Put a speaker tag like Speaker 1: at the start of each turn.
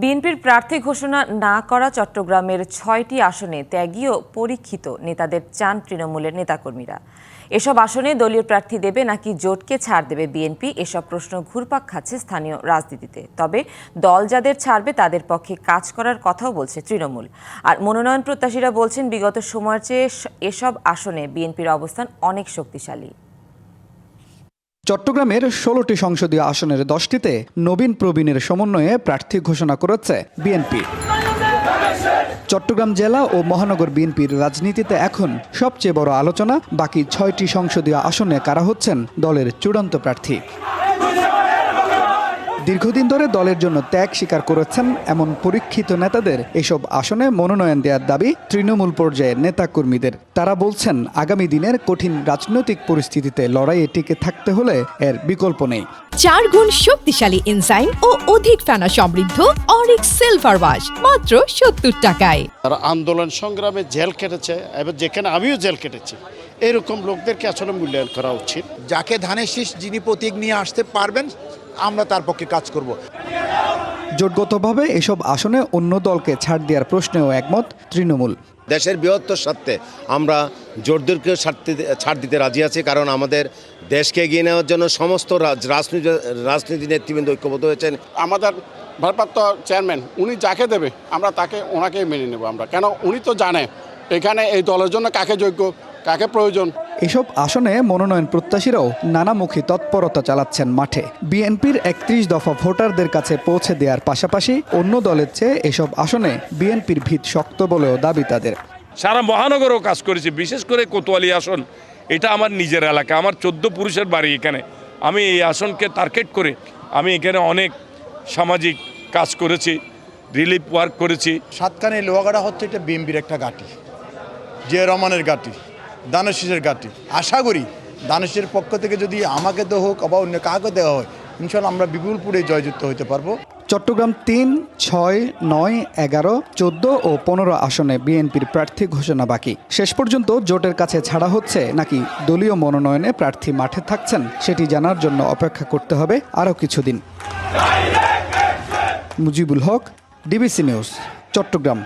Speaker 1: বিএনপির প্রার্থী ঘোষণা না করা চট্টগ্রামের ছয়টি আসনে ত্যাগী ও পরীক্ষিত নেতাদের চান তৃণমূলের নেতাকর্মীরা। এসব আসনে দলীয় প্রার্থী দেবে নাকি জোটকে ছাড় দেবে বিএনপি, এসব প্রশ্ন ঘুরপাক খাচ্ছে স্থানীয় রাজনীতিতে। তবে দল যাদের ছাড়বে তাদের পক্ষে কাজ করার কথাও বলছে তৃণমূল। আর মনোনয়ন প্রত্যাশীরা বলছেন, বিগত সময়ের চেয়ে এসব আসনে বিএনপির অবস্থান অনেক শক্তিশালী।
Speaker 2: চট্টগ্রামের ষোলোটি সংসদীয় আসনের দশটিতে নবীন প্রবীণের সমন্বয়ে প্রার্থী ঘোষণা করেছে বিএনপি। চট্টগ্রাম জেলা ও মহানগর বিএনপির রাজনীতিতে এখন সবচেয়ে বড় আলোচনা বাকি ছয়টি সংসদীয় আসনে কারা হচ্ছেন দলের চূড়ান্ত প্রার্থী। দীর্ঘদিন ধরে দলের জন্য ত্যাগ স্বীকার করেছেন এমন পরীক্ষিত নেতাদের এসব আসনে মনোনয়ন দেওয়ার দাবি তৃণমূল পর্যায়ের নেতাকর্মীদের। তারা বলছেন আগামী দিনের কঠিন রাজনৈতিক পরিস্থিতিতে লড়াইয়ে টিকে থাকতে হলে এর বিকল্প নেই।
Speaker 3: চার গুণ শক্তিশালী এনজাইম ও অধিক ফেনা সমৃদ্ধ অরিক সিলভার ওয়াশ মাত্র সত্তর টাকায়।
Speaker 4: তারা আন্দোলন সংগ্রামে জেল কেটেছে এবং যেখানে আমিও জেল কেটেছি এরকম লোকদেরকে আসলে মূল্যায়ন করা উচিত।
Speaker 5: যাকে ধানের শীষ যিনি প্রতীক নিয়ে আসতে পারবেন আমরা তার পক্ষে কাজ করব।
Speaker 2: জোটগতভাবে এসব আসনে অন্য দলকে ছাড় দেওয়ার প্রশ্নেও একমত তৃণমূল।
Speaker 6: দেশের বৃহত্তর স্বার্থে আমরা জোরদেরকে ছাড় দিতে রাজি আছি কারণ আমাদের দেশকে এগিয়ে নেওয়ার জন্য সমস্ত রাজ- রাজনীতি রাজনীতি নেতৃবৃন্দ ঐক্যবদ্ধ হয়েছেন।
Speaker 4: আমাদের ভারপ্রাপ্ত চেয়ারম্যান উনি যাকে দেবে আমরা তাকে ওনাকেই মেনে নেব আমরা। কেন? উনি তো জানে এখানে এই দলের জন্য কাকে যোগ্য কাকে প্রয়োজন।
Speaker 2: এসব আসনে মনোনয়ন প্রত্যাশীরাও নানামুখী তৎপরতা চালাচ্ছেন মাঠে। বিএনপির একত্রিশ দফা ভোটারদের কাছে পৌঁছে দেওয়ার পাশাপাশি অন্য দলের চেয়ে এসব আসনে বিএনপির ভিত শক্ত বলেও দাবি তাদের।
Speaker 7: সারা মহানগরও কাজ করেছি বিশেষ করে কোতোয়ালি আসন। এটা আমার নিজের এলাকা আমার চোদ্দ পুরুষের বাড়ি এখানে। আমি এই আসনকে টার্গেট করে আমি এখানে অনেক সামাজিক কাজ করেছি রিলিফ ওয়ার্ক করেছি।
Speaker 5: সাতকানে লোহাগাড়া হচ্ছে এটা বিএমপির একটা ঘাঁটি জিয়া রহমানের ঘাঁটি। দানেশের ঘাঁটি আশা করি দানেশের পক্ষ থেকে যদি আমাকে তো হোক বা অন্য কাউকে দেওয়া হয় ইনশাল্লাহ আমরা বিপুলপুরে জয়যুক্ত হতে পারব।
Speaker 2: চট্টগ্রাম তিন, ছয়, নয়, এগারো, চোদ্দ ও পনেরো আসনে বিএনপির প্রার্থী ঘোষণা বাকি। শেষ পর্যন্ত জোটের কাছে ছাড়া হচ্ছে নাকি দলীয় মনোনয়নে প্রার্থী মাঠে থাকছেন সেটি জানার জন্য অপেক্ষা করতে হবে আরও কিছুদিন। Mujibul Haque, DBC news, Chattogram.